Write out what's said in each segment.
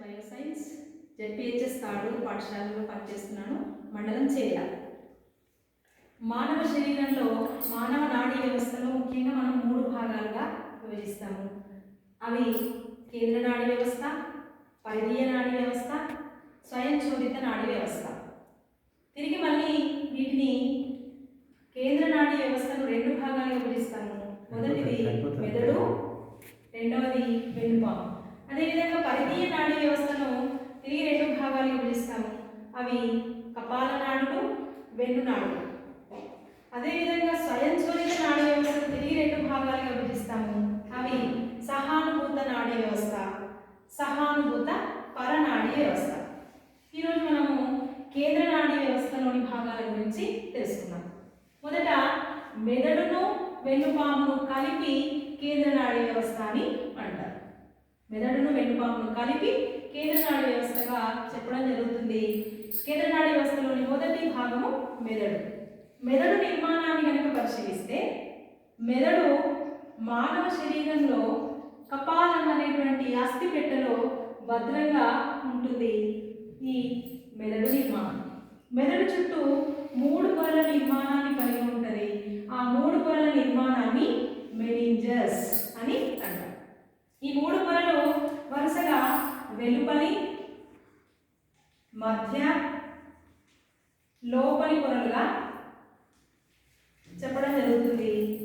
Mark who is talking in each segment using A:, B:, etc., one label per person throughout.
A: Bioscience ZPHS Tadur పాఠశాలలో పనిచేస్తున్నాను. మండలం చేయాల మానవ శరీరంలో మానవ నాడీ వ్యవస్థలో ముఖ్యంగా మనం మూడు భాగాలుగా విభజిస్తాము. అవి కేంద్ర నాడీ వ్యవస్థ పరిధీయ నాడీ వ్యవస్థ స్వయంచోదిత నాడీ వ్యవస్థ. తిరిగి మళ్ళీ వీటిని కేంద్ర నాడీ వ్యవస్థను రెండు భాగాలుగా విభజిస్తాము. మొదటిది మెదడు రెండవది వెన్నుపాము. అదేవిధంగా పరిధీయ నాడీ వ్యవస్థను తిరిగి రెండు భాగాలుగా విభజిస్తాము. అవి కపాల నాడులు వెన్ను నాడులు. అదేవిధంగా స్వయంచోదిత నాడీ వ్యవస్థను తిరిగి రెండు భాగాలుగా విభజిస్తాము. అవి సహానుభూత నాడీ వ్యవస్థ సహానుభూత పరనాడీ వ్యవస్థ. ఈరోజు మనము కేంద్ర నాడీ వ్యవస్థలోని భాగాల గురించి తెలుసుకున్నాం మొదట మెదడును వెన్నుపామును కలిపి కేంద్ర నాడీ వ్యవస్థ అని అంటారు. మెదడును వెన్నుపామును కలిపి కేంద్రనాడి వ్యవస్థగా చెప్పడం జరుగుతుంది. కేంద్రనాడి వ్యవస్థలోని మొదటి భాగము మెదడు. మెదడు నిర్మాణాన్ని కనుక పరిశీలిస్తే మెదడు మానవ శరీరంలో కపాలం అనేటువంటి అస్థి పెట్టెలో భద్రంగా ఉంటుంది. ఈ మెదడు నిర్మాణం. మెదడు చుట్టూ మూడు పొరల నిర్మాణాన్ని కలిగి ఉంటుంది. ఆ మూడు పొరల నిర్మాణాన్ని మెనింజస్ అని అంటారు ఈ మూడు పొరలు వరుసగా వెలుపలి మధ్య లోపలి పొరలుగా చెప్పడం జరుగుతుంది.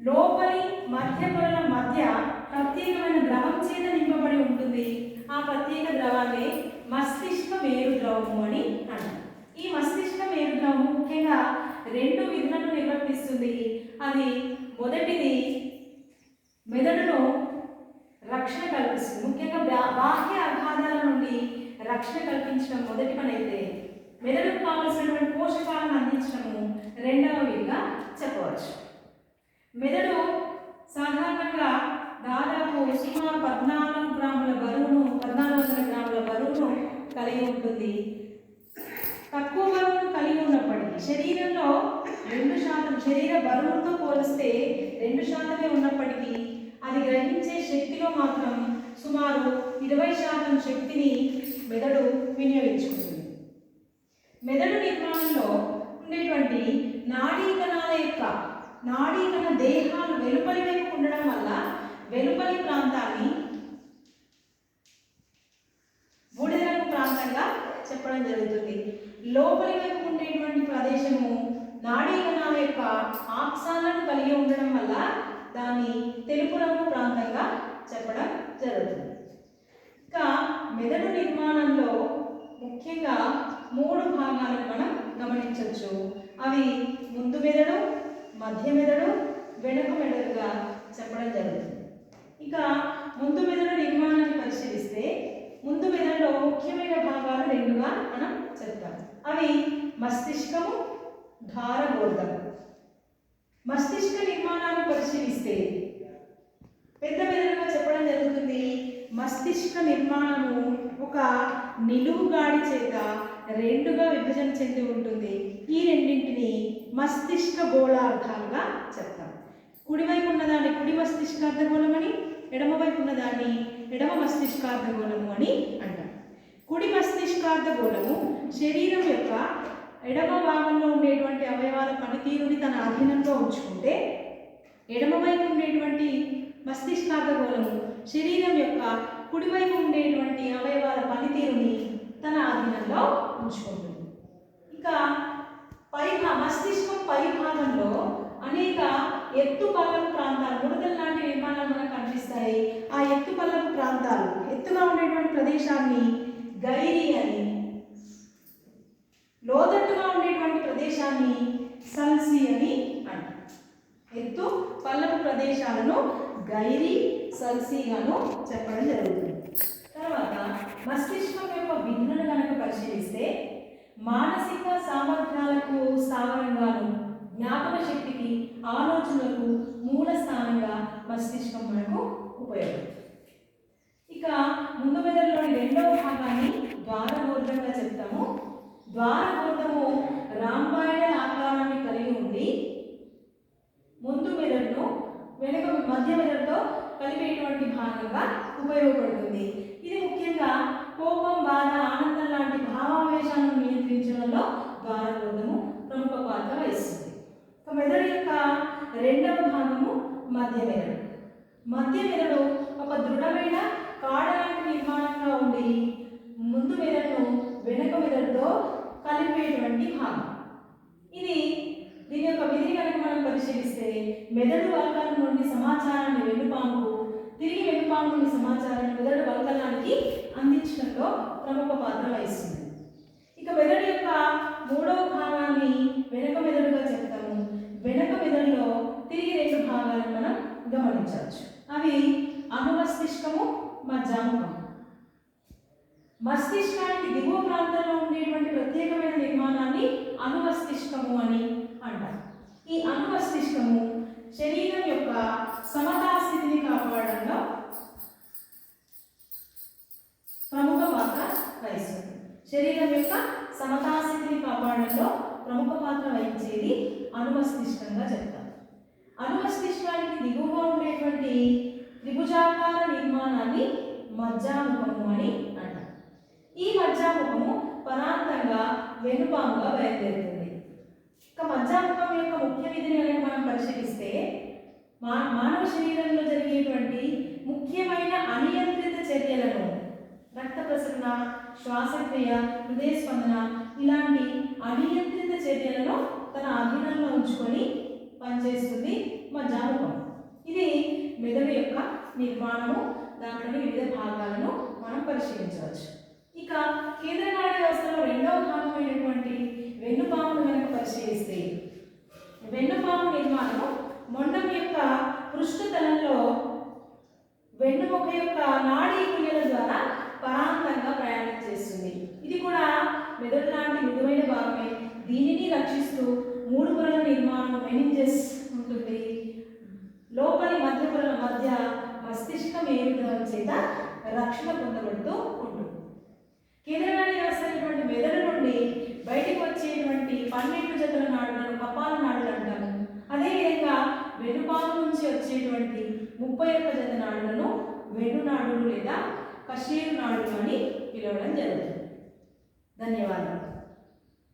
A: లోపలి మధ్య పొరల మధ్య ప్రత్యేకమైన ద్రవం చేత నింపబడి ఉంటుంది. ఆ ప్రత్యేక ద్రవాన్ని మస్తిష్క మేరు ద్రవము అని అంటారు. ఈ మస్తిష్క మేరు ద్రవము ముఖ్యంగా రెండు విధులను నిర్వర్తిస్తుంది. అది మొదటిది మెదడు రక్షణ కల్పిస్తుంది ముఖ్యంగా బా- బాహ్య అఘాతాల నుండి రక్షణ కల్పించడం మొదటి పని అయితే మెదడుకు కావలసినటువంటి పోషకాలను అందించడము. రెండవవిగా చెప్పవచ్చు. మెదడు సాధారణంగా దాదాపు సుమారు పద్నాలుగు గ్రాముల బరువును పద్నాలుగు వందల గ్రాముల బరువును కలిగి ఉంటుంది. తక్కువ బరువును కలిగి ఉన్నప్పటికీ శరీరంలో రెండు శాతం శరీర బరువుతో పోలిస్తే రెండు శాతమే ఉన్నప్పటికీ అది గ్రహించే శక్తిలో మాత్రం సుమారు ఇరవై శాతం శక్తిని మెదడు వినియోగించుకుంటుంది. మెదడు నిర్మాణంలో ఉండేటువంటి నాడీ కణాల యొక్క నాడీ కణ దేహాలు వెలుపలి వైపు ఉండడం వల్ల వెలుపలి ప్రాంతాన్ని బూడిద రంగు ప్రాంతంగా చెప్పడం జరుగుతుంది. లోపలి వైపు ఉండేటువంటి ప్రదేశము నాడీ కణాల యొక్క ఆక్సాలను కలిగి ఉండడం వల్ల దాన్ని తెలుపు రంగు ప్రాంతంగా చెప్పడం జరుగుతుంది. ఇంకా మెదడు నిర్మాణంలో ముఖ్యంగా మూడు భాగాలను మనం గమనించవచ్చు. అవి ముందు మెదడు మధ్య మెదడు వెనుక మెదడుగా చెప్పడం జరుగుతుంది. ఇక ముందు మెదడు నిర్మాణాన్ని పరిశీలిస్తే ముందు మెదడులో ముఖ్యమైన భాగాలు రెండుగా మనం చెప్తాం. అవి మస్తిష్కము ధారగోర్ధము మస్తిష్క నిర్మాణాన్ని పరిశీలిస్తే పెద్ద మెదడు మస్తిష్క నిర్మాణము ఒక నిలువుగాడి చేత రెండుగా విభజన చెంది ఉంటుంది. ఈ రెండింటిని మస్తిష్క గోళార్థాలుగా చెప్తాం. కుడివైపు ఉన్నదాన్ని కుడి మస్తిష్కార్ధగోళం అని ఎడమవైపు ఉన్నదాన్ని ఎడమ మస్తిష్కార్ధగోళము అని అంటాం. కుడి మస్తిష్కార్ధగోళము శరీరం యొక్క ఎడమ భాగంలో ఉండేటువంటి అవయవాల పనితీరుని తన అధీనంలో ఉంచుకుంటే ఎడమవైపు ఉండేటువంటి మస్తిష్కార్ధగోళము శరీరం యొక్క కుడివైపు ఉండేటువంటి అవయవాల పనితీరుని తన ఆధీనంలో ఉంచుకుంటుంది. ఇంకా పై మస్తిష్కం పై భాగంలో అనేక ఎత్తు పల్లపు ప్రాంతాలు ముడతల లాంటి నిర్మాణాలు మనకు కనిపిస్తాయి. ఆ ఎత్తు పల్లపు ప్రాంతాలు ఎత్తుగా ఉండేటువంటి ప్రదేశాన్ని గైరి అని లోతట్టుగా ఉండేటువంటి ప్రదేశాన్ని సల్సి అని అంటారు. ఎత్తు పల్లపు ప్రదేశాలను గైరీ సల్సీగాను చెప్పడం జరుగుతుంది. తర్వాత మస్తిష్కం యొక్క విధులను కనుక పరిశీలిస్తే మానసిక సామర్థ్యాలకు స్థావరంగాను జ్ఞాపక శక్తికి ఆలోచనలకు మూల స్థానంగా మస్తిష్కం మనకు ఉపయోగపడుతుంది. ఇక ముందు మెదడులోని రెండవ భాగాన్ని ద్వారగోర్ధంగా చెప్తాము. ద్వారగోర్ధము రాంబాయిడల్ ఆకారాన్ని కలిగి ఉంది ముందు మెదడును వెనుక మధ్య మెదడుతో కలిపేటువంటి భాగంగా ఉపయోగపడుతుంది. ఇది ముఖ్యంగా కోపం బాధ ఆనందం లాంటి భావావేశాలను నియంత్రించడంలో ద్వారబంధము ప్రముఖ పాత్ర వహిస్తుంది. మెదడు యొక్క రెండవ భాగము మధ్య మెదడు. మధ్య మెదడు ఒక దృఢమైన కాడ లాంటి నిర్మాణంగా ఉండి ముందు మెదడును వెనక మెదడుతో కలిపేటువంటి భాగం. ఇది దీని యొక్క విధి కనుక మనం పరిశీలిస్తే మెదడు వర్గాల నుండి సమాచారాన్ని వెనుపా అందించడంలో ప్రముఖ పాత్ర వహిస్తుంది. ఇక మెదడు యొక్క మూడవ భాగాన్ని వెనక మెదడుగా చెప్తాము. వెనక మెదడులో తిరిగి రెండు భాగాలను మనం గమనించవచ్చు. అవి అనుమస్తిష్కము మజ్జాముఖం మస్తిష్కానికి దిగువ ప్రాంతంలో ఉండేటువంటి ప్రత్యేకమైన నిర్మాణాన్ని అనుమస్తిష్కము అని అంటారు. ఈ అనుమస్తిష్కము శరీరం యొక్క సమతా స్థితిని కాపాడడంలో శరీరం యొక్క సమతా కాపాడంలో కాపాడడంలో ప్రముఖ పాత్ర వహించేది అనుమస్తిష్కంగా చెప్తాం. అనుమస్తిష్కానికి దిగువగా ఉండేటువంటి త్రిభుజాకార నిర్మాణాన్ని మజ్జాముఖము అని అంటారు ఈ మజ్జాముఖము పరాంతంగా వెనుపాముగా బయలుదేరుతుంది. ఇక మజ్జాముఖం యొక్క ముఖ్య విధిని కనుక మనం పరిశీలిస్తే మా మానవ శరీరంలో జరిగేటువంటి ముఖ్యమైన అనియంత్రిత చర్యలను రక్త ప్రసరణ శ్వాసక్రియ హృదయ స్పందన ఇలాంటి అనియంత్రిత చర్యలను తన అధీనంలో ఉంచుకొని పనిచేస్తుంది మజ్జాముఖం ఇది మెదడు యొక్క నిర్మాణము దాంట్లోని వివిధ భాగాలను మనం పరిశీలించవచ్చు. ఇక కేంద్ర నాడీ వ్యవస్థలో రెండవ భాగమైనటువంటి వెన్నుపామును కనుక పరిశీలిస్తే వెన్నుపాము నిర్మాణం మొండం యొక్క పృష్ఠతలంలో వెన్నుముక యొక్క నాడీ కుయ్యల ద్వారా పరాంతంగా ప్రయాణం చేస్తుంది. ఇది కూడా మెదడు లాంటి మృదువైన భాగమే. దీనిని రక్షిస్తూ మూడు పొరల నిర్మాణం మెనింజెస్ ఉంటుంది. లోపలి మధ్య పొరల మధ్య మస్తిష్క మేరుద్రవం చేత రక్షణ పొందబడుతూ ఉంటుంది. కేంద్రనాడి వ్యవస్థ అయినటువంటి మెదడు నుండి బయటకు వచ్చేటువంటి పన్నెండు జతల నాడులను కపాల నాడులు అంటాము అదేవిధంగా వెన్నుపాము నుంచి వచ్చేటువంటి ముప్పై ఒక్క జత నాడులను వెన్ను నాడులు లేదా కషేరు నాడులు అని పిలవడం జరుగుతుంది ధన్యవాదాలు